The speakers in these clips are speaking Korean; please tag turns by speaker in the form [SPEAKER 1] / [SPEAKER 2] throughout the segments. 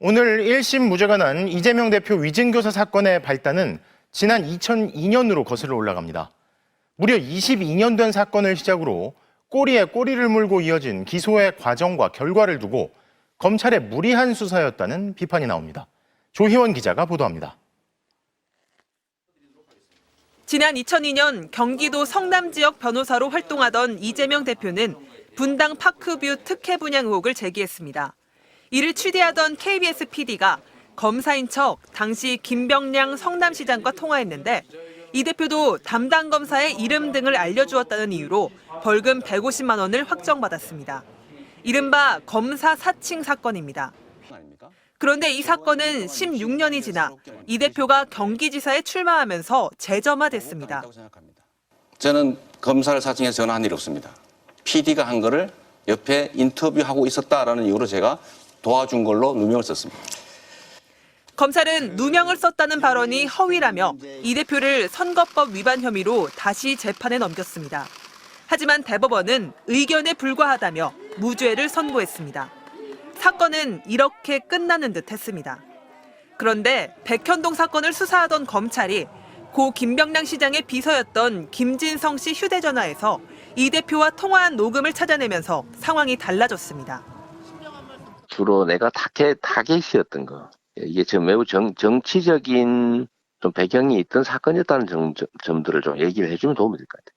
[SPEAKER 1] 오늘 1심 무죄가 난 이재명 대표 위증교사 사건의 발단은 지난 2002년으로 거슬러 올라갑니다. 무려 22년 된 사건을 시작으로 꼬리에 꼬리를 물고 이어진 기소의 과정과 결과를 두고 검찰의 무리한 수사였다는 비판이 나옵니다. 조희원 기자가 보도합니다.
[SPEAKER 2] 지난 2002년 경기도 성남 지역 변호사로 활동하던 이재명 대표는 분당 파크뷰 특혜 분양 의혹을 제기했습니다. 이를 취재하던 KBS PD가 검사인 척 당시 김병량 성남시장과 통화했는데 이 대표도 담당 검사의 이름 등을 알려주었다는 이유로 벌금 150만 원을 확정받았습니다. 이른바 검사 사칭 사건입니다. 그런데 이 사건은 16년이 지나 이 대표가 경기지사에 출마하면서 재점화됐습니다.
[SPEAKER 3] 저는 검사를 사칭해서 전화한 일 없습니다. PD가 한 거를 옆에 인터뷰하고 있었다라는 이유로 제가 도와준 걸로 누명을 썼습니다.
[SPEAKER 2] 검찰은 누명을 썼다는 발언이 허위라며 이 대표를 선거법 위반 혐의로 다시 재판에 넘겼습니다. 하지만 대법원은 의견에 불과하다며 무죄를 선고했습니다. 사건은 이렇게 끝나는 듯 했습니다. 그런데 백현동 사건을 수사하던 검찰이 고 김병량 시장의 비서였던 김진성 씨 휴대전화에서 이 대표와 통화한 녹음을 찾아내면서 상황이 달라졌습니다.
[SPEAKER 4] 주로 내가 타겟, 타겟이었던 거. 이게 좀 매우 정, 정치적인 좀 배경이 있던 사건이었다는 점, 점- 점들을 좀 얘기를 해주면 도움이 될 것 같아요.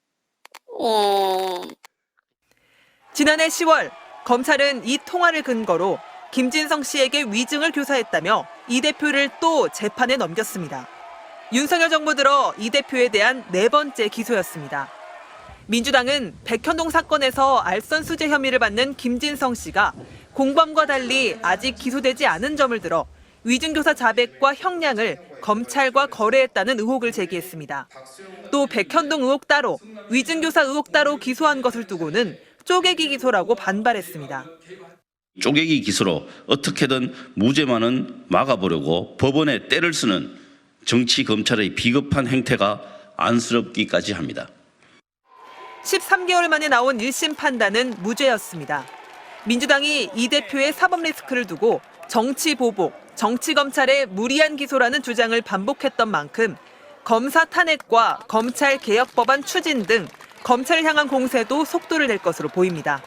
[SPEAKER 2] 지난해 10월 검찰은 이 통화를 근거로 김진성 씨에게 위증을 교사했다며 이 대표를 또 재판에 넘겼습니다. 윤석열 정부 들어 이 대표에 대한 네 번째 기소였습니다. 민주당은 백현동 사건에서 알선 수재 혐의를 받는 김진성 씨가 공범과 달리 아직 기소되지 않은 점을 들어 위증교사 자백과 형량을 검찰과 거래했다는 의혹을 제기했습니다. 또 백현동 의혹 따로, 위증교사 의혹 따로 기소한 것을 두고는 쪼개기 기소라고 반발했습니다.
[SPEAKER 5] 쪼개기 기소로 어떻게든 무죄만은 막아보려고 법원에 때를 쓰는 정치 검찰의 비겁한 행태가 안쓰럽기까지 합니다.
[SPEAKER 2] 13개월 만에 나온 1심 판단은 무죄였습니다. 민주당이 이 대표의 사법 리스크를 두고 정치 보복, 정치 검찰의 무리한 기소라는 주장을 반복했던 만큼 검사 탄핵과 검찰 개혁 법안 추진 등 검찰을 향한 공세도 속도를 낼 것으로 보입니다.